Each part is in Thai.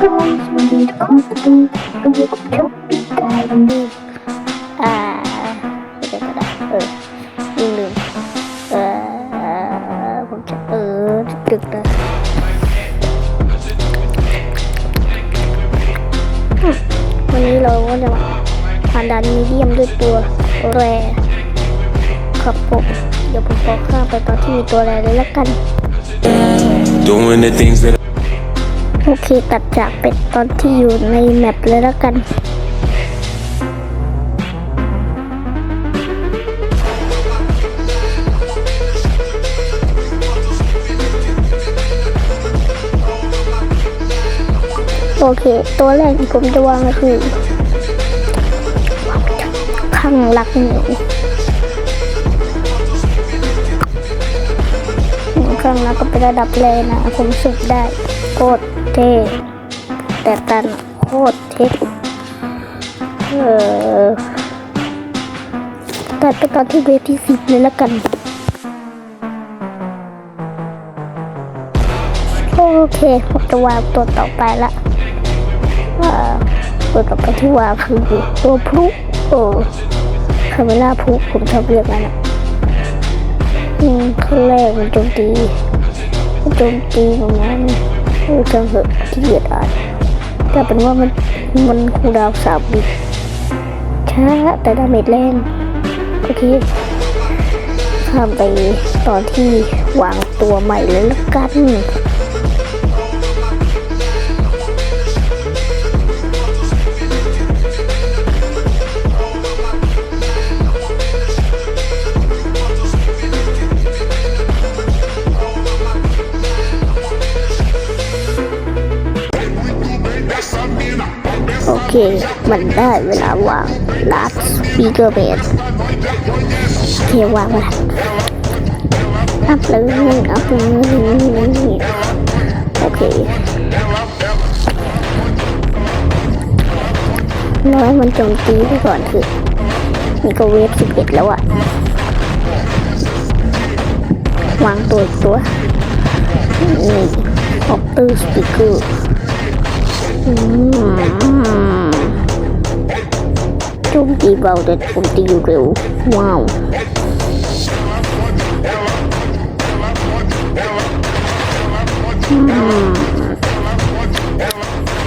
อ่าเดี๋ยวก็ได้เออลืมลืมเออผมจะเออดึกเลยอืมวันนี้เราก็จะมาผ่านด่านมีเดียมด้วยตัวแรครับผมเดี๋ยวผมขอข้ามไปตอนที่มีตัวแรเลยละกัน Doing the things that โอเคตัดจากเป็ดตอนที่อยู่ในแมปเลยแล้วกันโอเค ตัวแรกที่ผมจะวางก็คือข้างหลักหนู ข้างหลักก็เป็นระดับแรกนะ ผมสึกได้โคตรเท่แต่ตันโคตรเท่เออตัดไปตอนที่เวฟที่สิบเลยละกัน โอเคผมจะวางตัวต่อไปละตัวต่อไปที่วางคือตัวพลุโอ้คาเมล่าพลุผมชอบเรียกมันอะ ขั้นแรกมันโจมตีมันโจมตีประมาณเออจังเหอะที่เกียดอ่านแต่เป็นว่ามันมันคูดาวสามวิช้าแต่ดาเมจแรงโอเคข้ามไปตอนที่วางตัวใหม่เลยละกัน เค มันได้เวลาวางลาสปีเกอร์เบสโอเควางละอัพเลยอัพเลยโอเคร้อยมันโจมตีไปก่อนคือนี่ก็เวฟสิบเอ็ดแล้วอะวางตัวตัวนี่ออกตื้อสปีกเกอร์ โจมตีเบาแต่โจมตีเร็ว ว้าว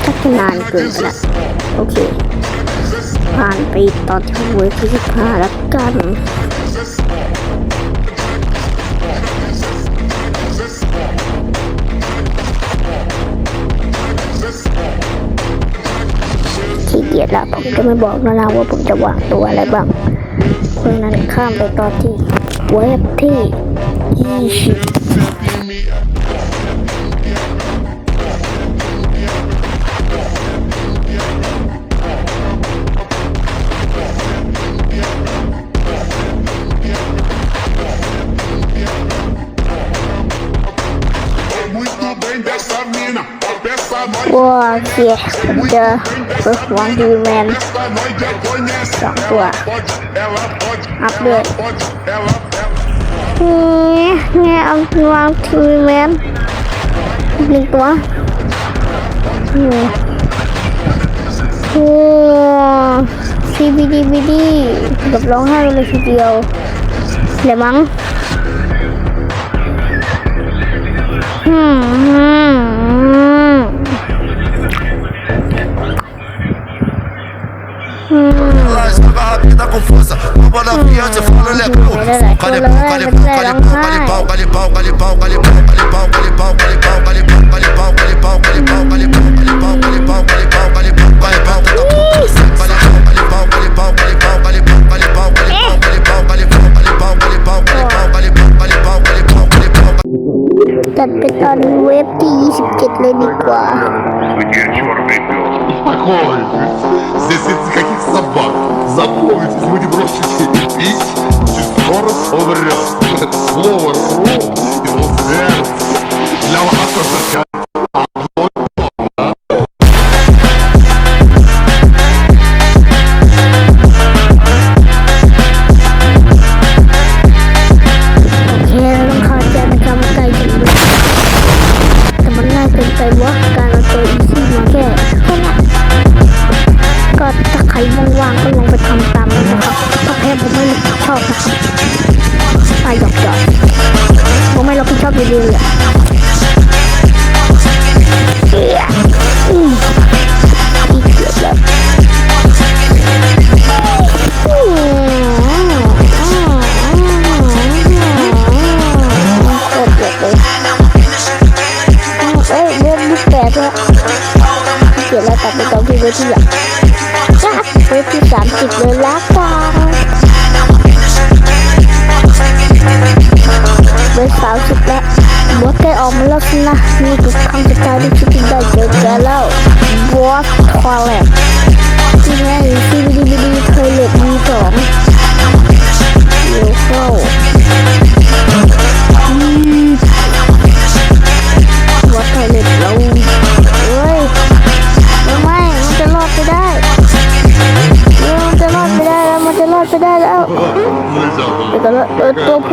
ชักจะนานเกินไปละโอเค ผ่านไปตอนที่เวฟที่สิบห้าแล้วกัน เกียจละผมจะไม่บอกแล้วนะว่าผมจะวางตัวอะไรบ้างเพราะนั้นข้ามไปตอนที่เวฟที่ยี่สิบ here the first one the man สองตัวอัพเลยนี่นี่เอาวางทีแมนหนึ่งตัวนี่โอ้ซีบีดีบีดีกับร้องไห้เลยทีเดียวเลยมั้ง hmm Ela joga rápida com força. Bomba na fiante, fala legal. Calipau, calipau, calipau, calipau, calipau, calipau, calipau, calipau, calipau, calipau, calipau, calipau, calipau, calipau, calipau, calipau, светлый мигва. Судья черный пес. Успокойтесь. Здесь нет никаких собак. Запомните, мы вы не бросите пить, скоро умрет. Слово ру, и сердце. Для вас это ส่บล็อกการเอาตัวอีซี่มาแก้แค่นั้นก็ถ้าใครว่างๆก็ลองไปทำตามนะครับถ้าแพ้ผมไม่รับผิดชอบนะครับไปหยอกๆยอกผมไม่รับผิดชอบเลยเลยอะ ตรงที่เวทีอะยัดเวทีสามสิบเลยละกันเวทีสามสิบแล้วบอสได้ออกมาแล้วสินะนี่คือคำสุดท้ายที่คิดได้เจอกันแล้วบอสทอลเลตที่ไงซีบีดีบีดีเคยเล็ดมีสองเดี๋ยวเข้า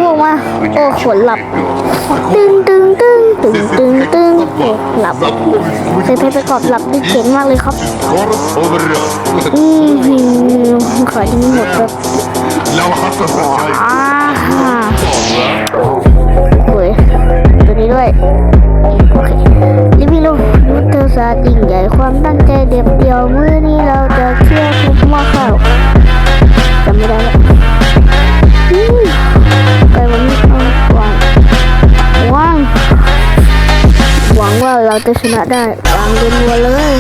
ลงมา โอ้ขนหลับ ตึงตึงตึงตึงตึงตึงหลับเป็นเพชรประกอบหลับที่เจ๋นมากเลยครับ อืมขอที่หมดครับ จะชนะได้วางเรียนวัวเลย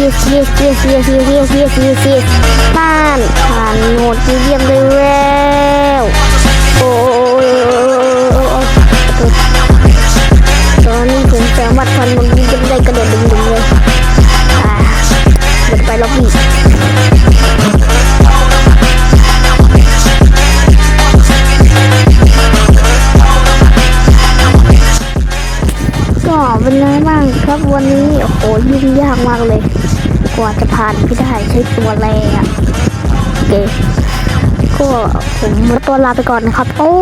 yes yes yes yes yes yes yes yes yes yes บ้านผ่านโหมดเดียมได้แล้วโอ้ตอนนี้ผมสามารถผ่านโหมดมีเดียมได้กระโดดดึงๆเลยอ่าเดินไปล็อบบี้ ยิ่งยากมากเลย กว่าจะผ่านพี่ได้ใช้ตัวแรงอะโอเคก็ผมตัวลาไปก่อนนะครับ โอ้